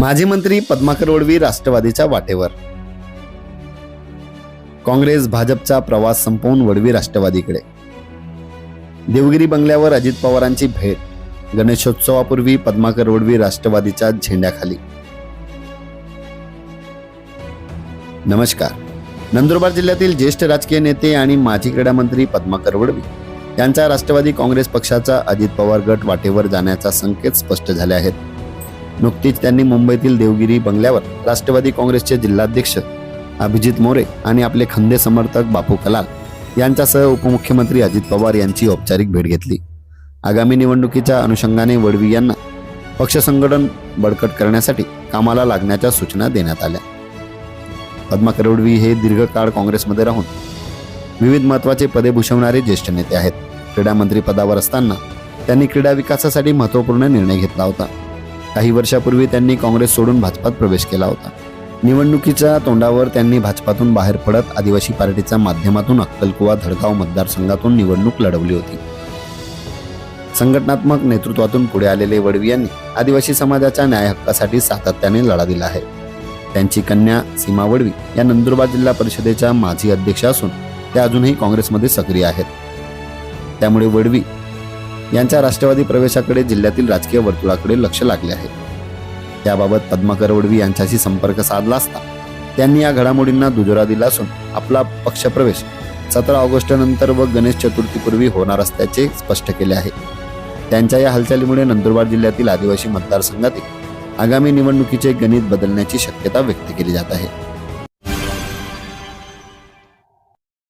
माजी मंत्री पद्माकर वडवी राष्ट्रवादीच्या वाटेवर. काँग्रेस भाजपचा प्रवास संपवून वडवी राष्ट्रवादीकडे. देवगिरी बंगल्यावर अजित पवारांची भेट. गणेशोत्सवापूर्वी पद्माकर वडवी राष्ट्रवादीच्या झेंड्याखाली. नमस्कार. नंदुरबार जिल्ह्यातील ज्येष्ठ राजकीय नेते आणि माजी क्रीडा मंत्री पद्माकर वडवी यांचा राष्ट्रवादी काँग्रेस पक्षाचा अजित पवार गट वाटेवर जाण्याचा संकेत स्पष्ट झाले आहेत. नुकतीच त्यांनी मुंबईतील देवगिरी बंगल्यावर राष्ट्रवादी काँग्रेसचे जिल्हाध्यक्ष अभिजित मोरे आणि आपले खंदे समर्थक बापू कलाल यांच्यासह उपमुख्यमंत्री अजित पवार यांची औपचारिक भेट घेतली. आगामी निवडणुकीच्या अनुषंगाने वडवी यांना पक्ष संघटन बळकट करण्यासाठी कामाला लागण्याच्या सूचना देण्यात आल्या. पद्माकर वडवी हे दीर्घकाळ काँग्रेसमध्ये राहून विविध महत्त्वाचे पदे भूषवणारे ज्येष्ठ नेते आहेत. क्रीडा मंत्री पदावर असताना त्यांनी क्रीडा विकासासाठी महत्त्वपूर्ण निर्णय घेतला होता. काही वर्षापूर्वी त्यांनी काँग्रेस सोडून भाजपात प्रवेश केला होता. निवडणुकीच्या तोंडावर त्यांनी भाजपातून बाहेर पडत आदिवासी पार्टीच्या माध्यमातून अक्कलकुवा धडगाव मतदारसंघातून निवडणूक लढवली होती. संघटनात्मक नेतृत्वातून पुढे आलेले वडवी यांनी आदिवासी समाजाच्या न्याय हक्कासाठी सातत्याने लढा दिला आहे. त्यांची कन्या सीमा वडवी या नंदुरबार जिल्हा परिषदेच्या माजी अध्यक्ष असून त्या अजूनही काँग्रेसमध्ये सक्रिय आहेत. त्यामुळे वडवी यांच्या राष्ट्रवादी प्रवेशाकडे जिल्ह्यातील राजकीय वर्तुळाकडे लक्ष लागले आहे. त्याबाबत पद्माकर वडवी यांच्याशी संपर्क साधला असता त्यांनी या घडामोडींना दुजोरा दिला असून आपला पक्षप्रवेश सतरा ऑगस्ट नंतर व गणेश चतुर्थीपूर्वी होणार असल्याचे स्पष्ट केले आहे. त्यांच्या या हालचालीमुळे नंदुरबार जिल्ह्यातील आदिवासी मतदारसंघातील आगामी निवडणुकीचे गणित बदलण्याची शक्यता व्यक्त केली जात आहे.